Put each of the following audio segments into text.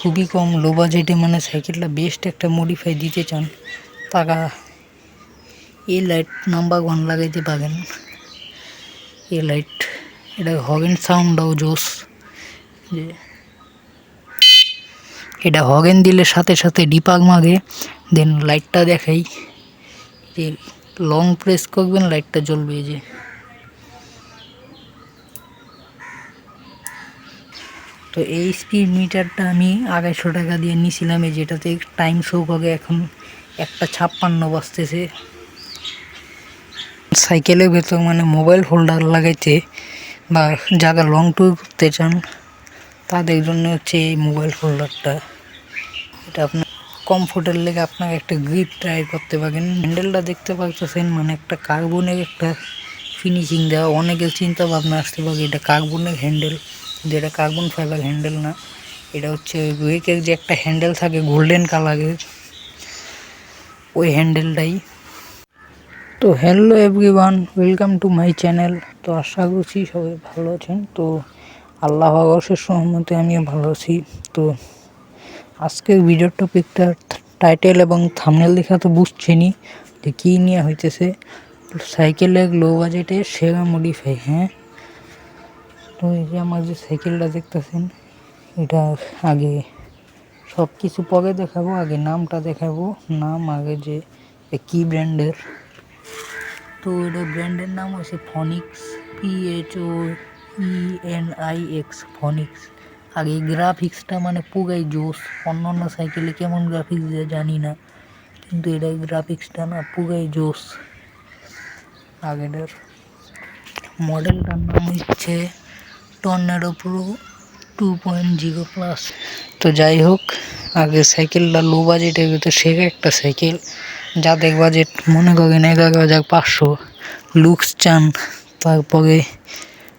খুবই কম লো বাজেটে মানে সাইকেলটা বেস্ট একটা মডিফাই দিতে চান, তারা এই লাইট নাম্বার ওয়ান লাগাইতে পারেন। এই লাইট এটা হগেন সাউন্ডটাও জোস। যে এটা হগেন দিলে সাথে সাথে ডিপাক মাগে দেন লাইটটা দেখাই। যে লং প্রেস করবেন লাইটটা জ্বলবে যে। তো এই স্পিড মিটারটা আমি আড়াইশো টাকা দিয়ে নিয়েছিলাম, এই যেটাতে টাইম শো করে এখন একটা ছাপ্পান্ন বাজতেছে। সাইকেলের ভেতর মানে মোবাইল হোল্ডার লাগাইতে বা যারা লং ট্যুর করতে চান, তাদের জন্য হচ্ছে এই মোবাইল হোল্ডারটা এটা আপনার কমফোর্টের লেগে আপনাকে একটা গ্রিপ ট্রাই করতে পারেন হ্যান্ডেলটা দেখতে পাচ্ছেন মানে একটা কার্বনের একটা ফিনিশিং দেওয়া। অনেকের চিন্তা ভাবনা আসতে পারে, এটা কার্বনের হ্যান্ডেল এটা কার্বন ফাইবার হ্যান্ডেল না, এটা হচ্ছে ব্রেকের যে একটা হ্যান্ডেল থাকে গোল্ডেন কালারের ওই হ্যান্ডেলটাই তো hello everyone welcome to my channel তো আশা করছি সবাই ভালো আছেন। তো আল্লাহ অবশেষ সহমতে আমিও ভালো আছি। তো আজকের ভিডিওর টপিকটা টাইটেল এবং থামনেল দেখা তো বুঝছেনই যে কী নিয়ে হইতেছে। সাইকেলের লো বাজেটে সেরা মডিফাই হ্যাঁ? তো এই যে আমার যে সাইকেলটা দেখতেছেন, এটা আগে সব কিছু পরে দেখাবো, আগে নামটা দেখাবো। নাম আগে যে কি ব্র্যান্ডের? তো এটা ব্র্যান্ডের নাম হচ্ছে Phoenix P H O E N I X Phoenix আর এই গ্রাফিক্সটা মানে পুরাই জোস অন্য অন্য সাইকেলে কেমন গ্রাফিক্স দেয় জানি না, কিন্তু এটা গ্রাফিক্সটা না পুরাই জোস। আর এটার মডেলটার নাম হচ্ছে tornado pro two point zero plus তো যাই হোক আগে সাইকেলটা লো বাজেটের ভিতরে সেরা একটা সাইকেল। যাদের বাজেট মনে করেন এগারো হাজার পাঁচশো। লুকস চান, তারপরে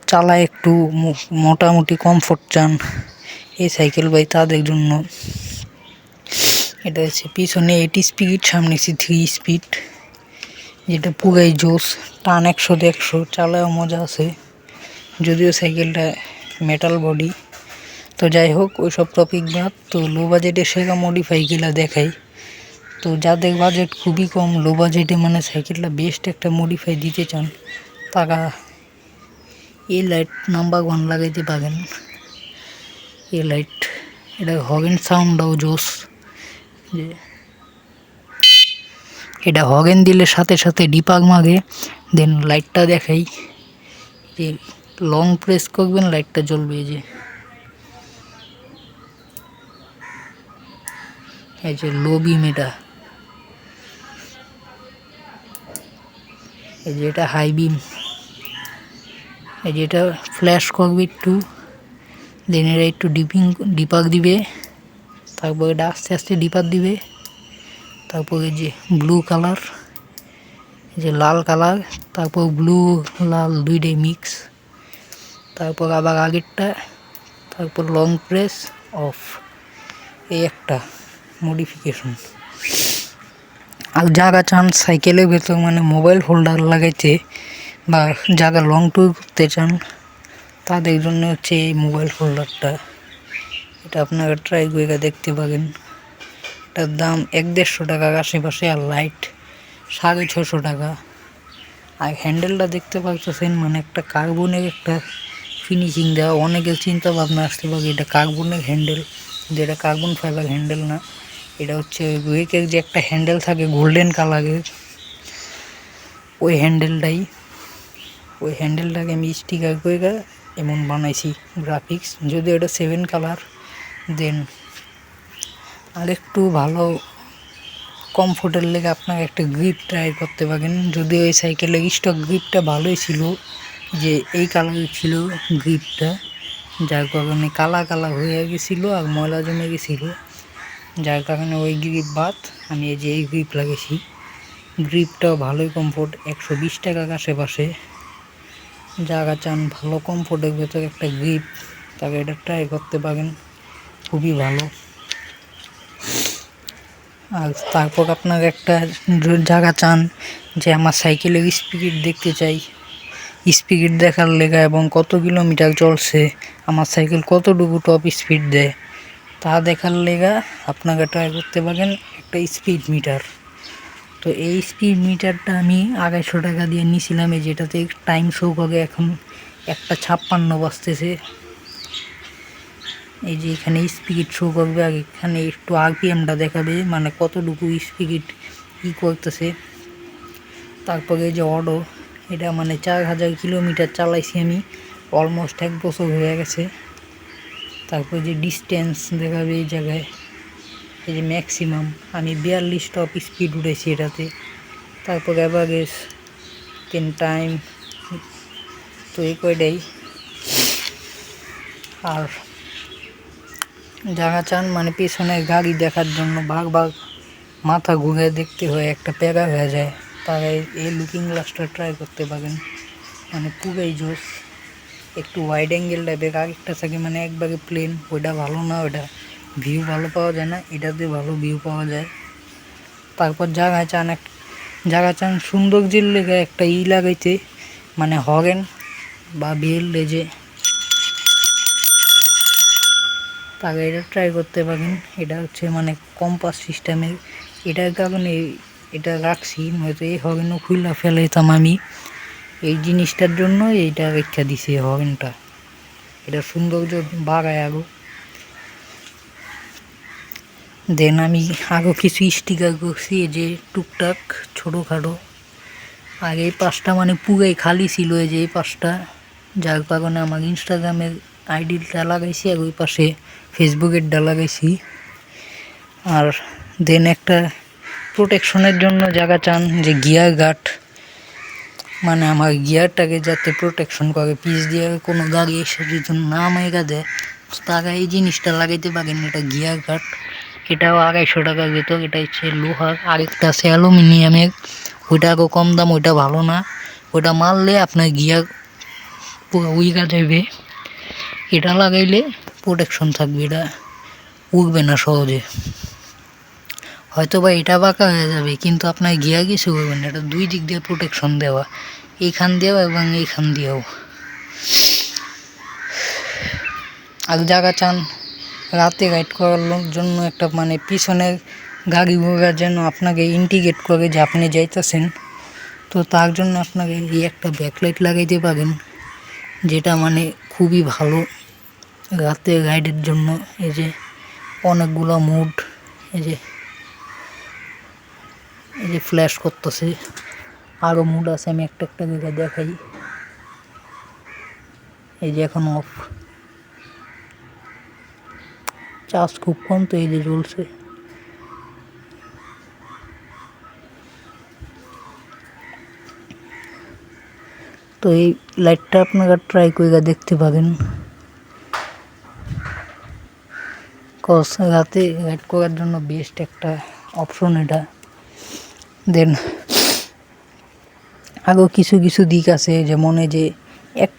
চালায় একটু মোটামুটি কমফোর্ট চান। এই সাইকেল বাই তাদের জন্য। এটা হচ্ছে পিছনে এইটি স্পিড সামনে হচ্ছে থ্রি স্পিড যেটা পুরাই জোস টান একশো একশো চালায়ও মজা আছে। যদিও সাইকেলটা মেটাল বডি তো যাই হোক ওই সব টপিক বাদ। তো লো বাজেটে সেরা মডিফাইগুলো দেখাই। তো যাদের বাজেট খুবই কম। লো বাজেটে মানে সাইকেলটা বেস্ট একটা মডিফাই দিতে চান, তারা এই লাইট নাম্বার ওয়ান লাগাইতে পারেন। এই লাইট এটা হগেন সাউন্ড সাউন্ডটাও জোস। যে এটা হগেন দিলে সাথে সাথে ডিপাক মাগে দেন লাইটটা দেখাই। যে লং প্রেস করবেন লাইটটা জ্বলবে এই যে। এই যে লো বিম এটা। এই যে এটা হাই বিম এই যে এটা ফ্ল্যাশ করবে একটু দেন এটা একটু ডিপিং ডিপাক দিবে। তারপর এটা আস্তে আস্তে ডিপাক দিবে। তারপরে যে ব্লু কালার যে লাল কালার তারপর ব্লু লাল দুইটাই মিক্স তারপর আবার আগেরটা, তারপর লং প্রেস অফ এই একটা মডিফিকেশন আর যারা চান সাইকেলের ভেতর মানে মোবাইল হোল্ডার লাগাইতে বা যারা লং ট্যুর করতে চান, তাদের জন্য হচ্ছে এই মোবাইল হোল্ডারটা এটা আপনারা ট্রাই করে দেখতে পারেন এটার দাম এক দেড়শো টাকার আশেপাশে আর লাইট সাড়ে ছশো টাকা। আর হ্যান্ডেলটা দেখতে পাচ্ছেন মানে একটা কার্বনের একটা ফিনিশিং দেওয়া, অনেকের চিন্তা ভাবনা আসতে পারে, এটা কার্বনের হ্যান্ডেল যেটা কার্বন ফাইবার হ্যান্ডেল না, এটা হচ্ছে ব্রেকের যে একটা হ্যান্ডেল থাকে গোল্ডেন কালারের ওই হ্যান্ডেলটাই ওই হ্যান্ডেলটাকে আমি স্টিকার করে এমন বানাইছি গ্রাফিক্স যদি এটা সেভেন কালার দেন আরেকটু ভালো কমফোর্টের লেগে আপনাকে একটা গ্রিপ ট্রাই করতে পারেন, যদি ওই সাইকেলের স্টক গ্রিপটা ভালোই ছিল যে এই কালারের ছিল গ্রিপটা, যার কারণে কালা কালা হয়ে গেছিল আর ময়লা জমে গেছিল। যার কারণে ওই গ্রিপ বাদ, আমি এই যে এই গ্রিপ লাগিয়েছি গ্রিপটাও ভালোই কমফোর্ট একশো বিশ টাকার আশেপাশে যারা চান ভালো কমফোর্টের ভেতরে একটা গ্রিপ তাকে এটা ট্রাই করতে পারেন, খুবই ভালো। আর তারপর আপনার একটা জায়গা চান যে আমার সাইকেলের স্পিড দেখতে চাই স্পিড দেখার লেগা এবং কত কিলোমিটার চলছে, আমার সাইকেল কতটুকু টপ স্পিড দেয়, তা দেখার লেগা আপনাকে ট্রাই করতে পারেন একটা স্পিড মিটার তো এই স্পিড মিটারটা আমি আড়াইশো টাকা দিয়ে নিয়েছিলাম, এই যেটাতে টাইম শো করে এখন একটা ছাপ্পান্ন বাজতেছে। এই যে এখানে স্পিড শো করবে, আর এখানে একটু আরপিএমটা দেখাবে মানে কতটুকু স্পিড ই করতেছে। তারপরে যে অটো এটা মানে চার হাজার কিলোমিটার চালাইছি আমি। অলমোস্ট এক বছর হয়ে গেছে। তারপর যে ডিস্টেন্স দেখাবে এই জায়গায়, এই যে ম্যাক্সিমাম আমি বিয়াল্লিশ টপ স্পিড উঠেছি এটাতে। তারপর অ্যাভারেজ তিন টাইম তো এই কয়টাই। আর জায়গা চান মানে পেছনে গাড়ি দেখার জন্য ভাগ ভাগ মাথা ঘুরে দেখতে হয়, একটা প্যারা হয়ে যায়। তারা এই লুকিং গ্লাসটা ট্রাই করতে পারেন। মানে পুরাই জোস একটু ওয়াইড অ্যাঙ্গেল টাইপের আরেকটা থাকে মানে একবারে প্লেন ওইটা ভালো না, ওইটা ভিউ ভালো পাওয়া যায় না। এটাতে ভালো ভিউ পাওয়া যায়। তারপর জায়গা চান এক জায়গা চান সৌন্দর্যের লেগে একটা ই লাগাইতে মানে হরেন বা বিয়ের লেজে তাকে এটা ট্রাই করতে পারেন। এটা হচ্ছে মানে কম্পাস সিস্টেমের এটার কারণে এটা রাখছি, নয়তো এই হরেনও খুললা ফেলাইতাম আমি। এই জিনিসটার জন্য এইটা রেখা দিছি এই হরেনটা এটা সৌন্দর্য বাড়ায় আরও দেন আমি আরও কিছু স্টিকার করছি যে টুকটাক, ছোটোখাটো। আর এই পাশটা মানে পুরাই খালি ছিল, এই যে এই পাশটা যার কারণে আমার ইনস্টাগ্রামের আইডিটা লাগাইছি, আর ওই পাশে ফেসবুকেরটা লাগাইছি। আর দেন একটা প্রোটেকশনের জন্য জায়গা চান যে গিয়ার গার্ড মানে আমার গিয়ারটাকে যাতে প্রোটেকশন করে পিস দিয়ে কোনো গাড়ি এসে যদি না মেগা দেয়, তারা এই জিনিসটা লাগাইতে পারেন, এটা গিয়ার গার্ড এটাও আড়াইশো টাকা যেত এটা হচ্ছে লোহার আরেকটা আছে অ্যালুমিনিয়ামের, ওইটা আরও কম দাম, ওইটা ভালো না, ওইটা মারলে আপনার গিয়ার পুরো উইগা যাবে। এটা লাগাইলে প্রোটেকশন থাকবে, এটা উঠবে না সহজে। হয়তো বা এটা বাঁকা হয়ে যাবে, কিন্তু আপনার গিয়া কিছু করবে না। এটা দুই দিক দিয়ে প্রোটেকশন দেওয়া। এইখান দিয়েও এবং এইখান দিয়েও। আর জায়গা চান রাতে গাইড করার জন্য একটা মানে পিছনের গাড়ি ঘোড়া যেন আপনাকে ইন্ডিকেট করে যে আপনি যাইতেছেন, তো তার জন্য আপনাকে এই একটা ব্যাকলাইট লাগাইতে পারেন, যেটা মানে খুবই ভালো। রাতে গাইডের জন্য এই যে অনেকগুলো মুড এই যে এই যে ফ্ল্যাশ করতেছে। আরও মুড আছে, আমি একটা একটা দিকে দেখাই। এই যে এখন অফ চার্জ খুব কম তো, এই যে জ্বলছে। তো এই লাইটটা আপনারা ট্রাই করে দেখতে পাবেন। কস রাতে রাইড করার জন্য বেস্ট একটা অপশন এটা। দেন আরও কিছু কিছু দিক আছে, যেমন যে এক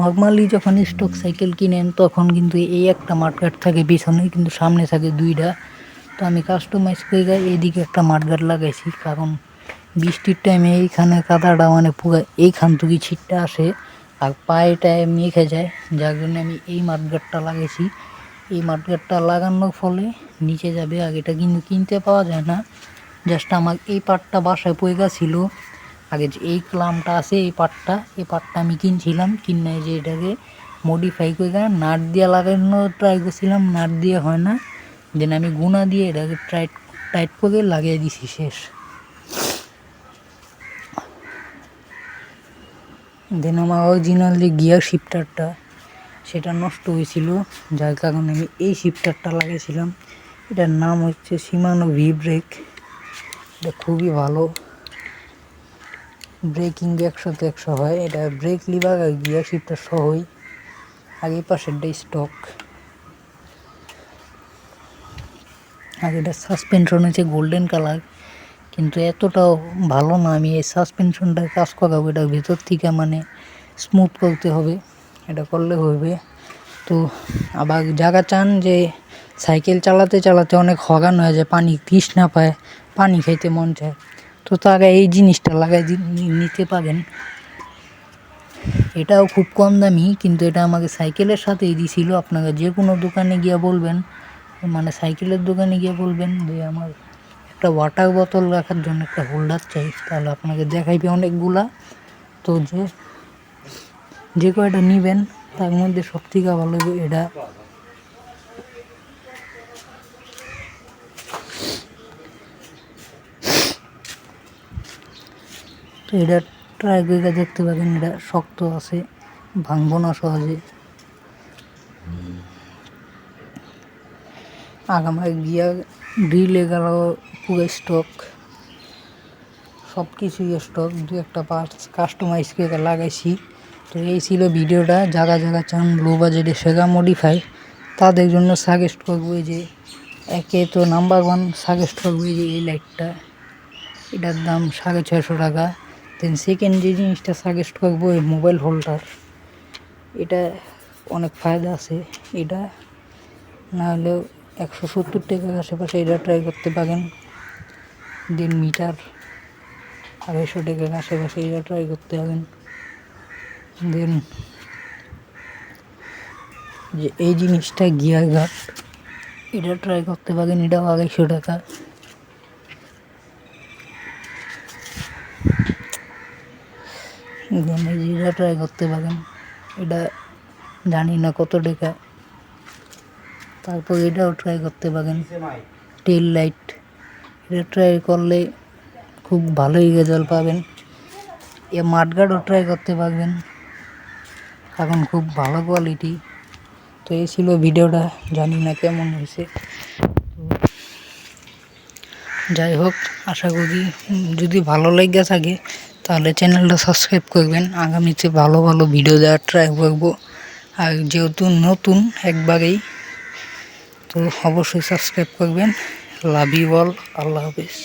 নর্মালি যখন স্টক সাইকেল কিনেন, তখন কিন্তু এই একটা মাঠগাট থাকে পিছনে কিন্তু সামনে থাকে দুইটা। তো আমি কাস্টমাইজ করে এইদিকে একটা মাঠগাট লাগাইছি, কারণ বৃষ্টির টাইমে এইখানে কাদাটা মানে পুরো এইখান থেকে ছিটটা আসে, আর পায়েটায় মেখে যায়। যার জন্য আমি এই মাঠগাটটা লাগাইছি। এই মাঠগাটটা লাগানোর ফলে নিচে যাবে, আর এটা কিন্তু কিনতে পাওয়া যায় না। জাস্ট আমার এই পাটটা বাসায় পয়গা গেছিল। আগে যে এই ক্লামটা আছে, এই পাটটা এই পাটটা আমি কিনছিলাম কিনে যে এটাকে মডিফাই করে নাট দিয়ে লাগানো ট্রাই করছিলাম, নাট দিয়ে হয় না। দেন আমি গুণা দিয়ে এটাকে টাইট টাইট করে লাগিয়ে দিছি শেষ। দেন আমার অরিজিনাল যে গিয়ার শিফটারটা সেটা নষ্ট হয়েছিল। যার কারণে আমি এই শিফটারটা লাগিয়েছিলাম এটার নাম হচ্ছে সীমানো ভি ব্রেক এটা খুবই ভালো। ব্রেকিং একশোতে একশো হয়। এটা ব্রেক লিভার আর গিয়ার শিফটার সহই। আর এই পাশেরটা স্টক আর এটা সাসপেনশন হচ্ছে গোল্ডেন কালার কিন্তু এতটাও ভালো না, আমি এই সাসপেনশনটা কাজ করাবো। এটা ভেতর থেকে মানে স্মুথ করতে হবে। এটা করলে হবে। তো আবার জায়গা চান যে সাইকেল চালাতে চালাতে অনেক হগান হয়ে যায়, পানি তৃষ্ণা পায় পানি খাইতে মন চায়। তো তারা এই জিনিসটা লাগাই নিতে পারেন। এটাও খুব কম দামি, কিন্তু এটা আমাকে সাইকেলের সাথেই দিছিল। আপনারা যে কোনো দোকানে গিয়ে বলবেন মানে সাইকেলের দোকানে গিয়ে বলবেন যে আমার একটা ওয়াটার বোতল রাখার জন্য একটা হোল্ডার চাই। তাহলে আপনাকে দেখাইবে অনেকগুলা। তো যে যে কয়টা নিবেন, তার মধ্যে সব থেকে ভালো এটা তো এটা ট্রাই করে দেখতে পারেন এটা শক্ত আছে, ভাঙবো না সহজে। আগামায় গিয়া ড্রিলে গেল পুরো স্টক সব কিছুই স্টক দু একটা পার্টস কাস্টমাইজ করে লাগাইছি। তো এই ছিল ভিডিওটা জায়গা জায়গা চান লো বাজেটে সেগা মডিফাই তাদের জন্য সাজেস্ট করব যে একে তো নাম্বার ওয়ান সাজেস্ট করব যে এই লাইটটা এটার দাম সাড়ে ছয়শো টাকা। দেন সেকেন্ড যে জিনিসটা সাজেস্ট করব, এই মোবাইল হোল্ডার এটা অনেক ফায়দা আছে। এটা না হলেও একশো সত্তর টাকার আশেপাশে এটা ট্রাই করতে পারেন। দেন মিটার, আড়াইশো টাকার আশেপাশে এটা ট্রাই করতে পারেন। দেন যে এই জিনিসটা গিয়ার গার্ড এটা ট্রাই করতে পারেন, এটাও আড়াইশো টাকা। যে ট্রাই করতে পারেন, এটা জানি না কত টাকা। তারপর এটাও ট্রাই করতে পারেন টেল লাইট এটা ট্রাই করলে খুব ভালোই রেজাল্ট পাবেন। এ মাঠগার্ডও ট্রাই করতে পারবেন, কারণ খুব ভালো কোয়ালিটি তো এই ছিল ভিডিওটা, জানি না কেমন হয়েছে। যাই হোক, আশা করি যদি ভালো লেগে থাকে তাহলে চ্যানেলটা সাবস্ক্রাইব করবেন। আগামীতে ভালো ভালো ভিডিও দেওয়ার ট্রাই করব। আর যেহেতু নতুন একবারেই, তো অবশ্যই সাবস্ক্রাইব করবেন। লাভ ইউ অল আল্লাহ হাফিজ।